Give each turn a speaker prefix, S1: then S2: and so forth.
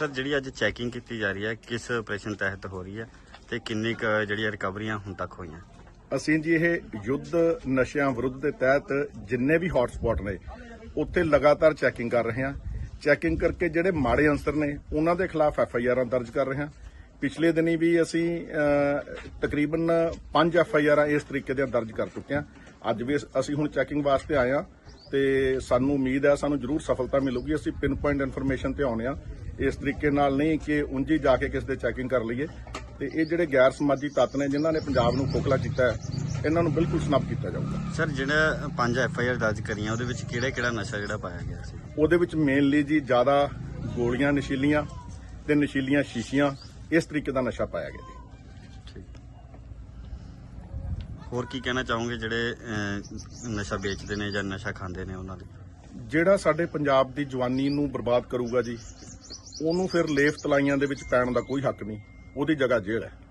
S1: Sir, ਜਿਹੜੀ ਅੱਜ checking ਕੀਤੀ ਜਾ ਰਹੀ ਹੈ, ਕਿਸ ਆਪਰੇਸ਼ਨ ਤਹਿਤ ਹੋ ਰਹੀ ਹੈ ਤੇ ਕਿੰਨੀ ਕੁ ਜਿਹੜੀਆਂ ਰਿਕਵਰੀਆਂ ਹੁਣ ਤੱਕ ਹੋਈਆਂ?
S2: ਅਸੀਂ ਜੀ ਇਹ ਯੁੱਧ ਨਸ਼ਿਆਂ ਵਿਰੁੱਧ ਦੇ ਤਹਿਤ ਜਿੰਨੇ ਵੀ ਹੌਟ ਨੇ, ਉੱਥੇ ਲਗਾਤਾਰ ਚੈਕਿੰਗ ਕਰ ਰਹੇ ਹਾਂ। ਚੈਕਿੰਗ ਕਰਕੇ ਜਿਹੜੇ ਮਾੜੇ ਅੰਸਰ ਨੇ, ਉਹਨਾਂ ਦੇ ਖਿਲਾਫ ਐਫ ਆਈ ਆਰਾਂ ਦਰਜ ਕਰ ਰਹੇ ਹਾਂ। ਪਿਛਲੇ ਦਿਨੀ ਵੀ ਅਸੀਂ ਤਕਰੀਬਨ 5 ਐਫ ਆਈ ਆਰਾਂ ਇਸ ਤਰੀਕੇ ਦੀਆਂ ਦਰਜ ਕਰ ਚੁੱਕੇ ਹਾਂ। ਅੱਜ ਵੀ ਅਸੀਂ ਹੁਣ ਚੈਕਿੰਗ ਵਾਸਤੇ ਆਏ ਹਾਂ ਤੇ ਸਾਨੂੰ ਉਮੀਦ ਹੈ, ਸਾਨੂੰ ਜ਼ਰੂਰ ਸਫਲਤਾ ਮਿਲੂਗੀ। ਅਸੀਂ ਪਿਨ ਪੁਆਇੰਟ ਇਨਫੋਰਮੇਸ਼ਨ ਤੇ ਆਉਣੇ ਆ ਇਸ ਤਰੀਕੇ ਨਾਲ ਨਹੀਂ ਕਿ ਉਂਝੀ ਜਾ ਕੇ ਕਿਸ ਦੇ ਚੈਕਿੰਗ ਕਰ ਲਈਏ। ਤੇ ਇਹ ਜਿਹੜੇ ਗੈਰ ਸਮਾਜੀ ਤੱਤ ਨੇ ਜਿਨ੍ਹਾਂ ਨੇ ਪੰਜਾਬ ਨੂੰ ਖੋਖਲਾ ਕੀਤਾ ਹੈ ਇਹਨਾਂ ਨੂੰ ਬਿਲਕੁਲ ਸਨੱਪ ਕੀਤਾ ਜਾਊਗਾ।
S1: ਸਰ ਜਿਹੜਾ ਪੰਜ ਐਫ ਆਈ ਆਰ ਦਰਜ ਕਰੀਆਂ ਉਹਦੇ ਵਿੱਚ ਕਿਹੜਾ ਕਿਹੜਾ ਨਸ਼ਾ ਜਿਹੜਾ ਪਾਇਆ ਗਿਆ ਸੀ?
S2: ਉਹਦੇ ਵਿੱਚ ਮੇਨਲੀ ਜੀ ਜ਼ਿਆਦਾ ਗੋਲੀਆਂ ਨਸ਼ੀਲੀਆਂ ਤੇ ਨਸ਼ੀਲੀਆਂ ਸ਼ੀਸ਼ੀਆਂ ਇਸ ਤਰੀਕੇ ਦਾ ਨਸ਼ਾ ਪਾਇਆ ਗਿਆ ਜੀ।
S1: ਠੀਕ। ਹੋਰ ਕੀ ਕਹਿਣਾ ਚਾਹੋਗੇ ਜਿਹੜੇ ਨਸ਼ਾ ਵੇਚਦੇ ਨੇ ਜਾਂ ਨਸ਼ਾ ਖਾਂਦੇ ਨੇ ਉਹਨਾਂ ਲਈ?
S2: ਜਿਹੜਾ ਸਾਡੇ ਪੰਜਾਬ ਦੀ ਜਵਾਨੀ ਨੂੰ ਬਰਬਾਦ ਕਰੂਗਾ ਜੀ ਉਹਨੂੰ ਫਿਰ ਲੇਫ ਤਲਾਈਆਂ ਦੇ ਵਿੱਚ ਪੈਣ ਦਾ ਕੋਈ ਹੱਕ ਨਹੀਂ। ਉਹਦੀ ਜਗ੍ਹਾ ਜੇਲ੍ਹ ਹੈ।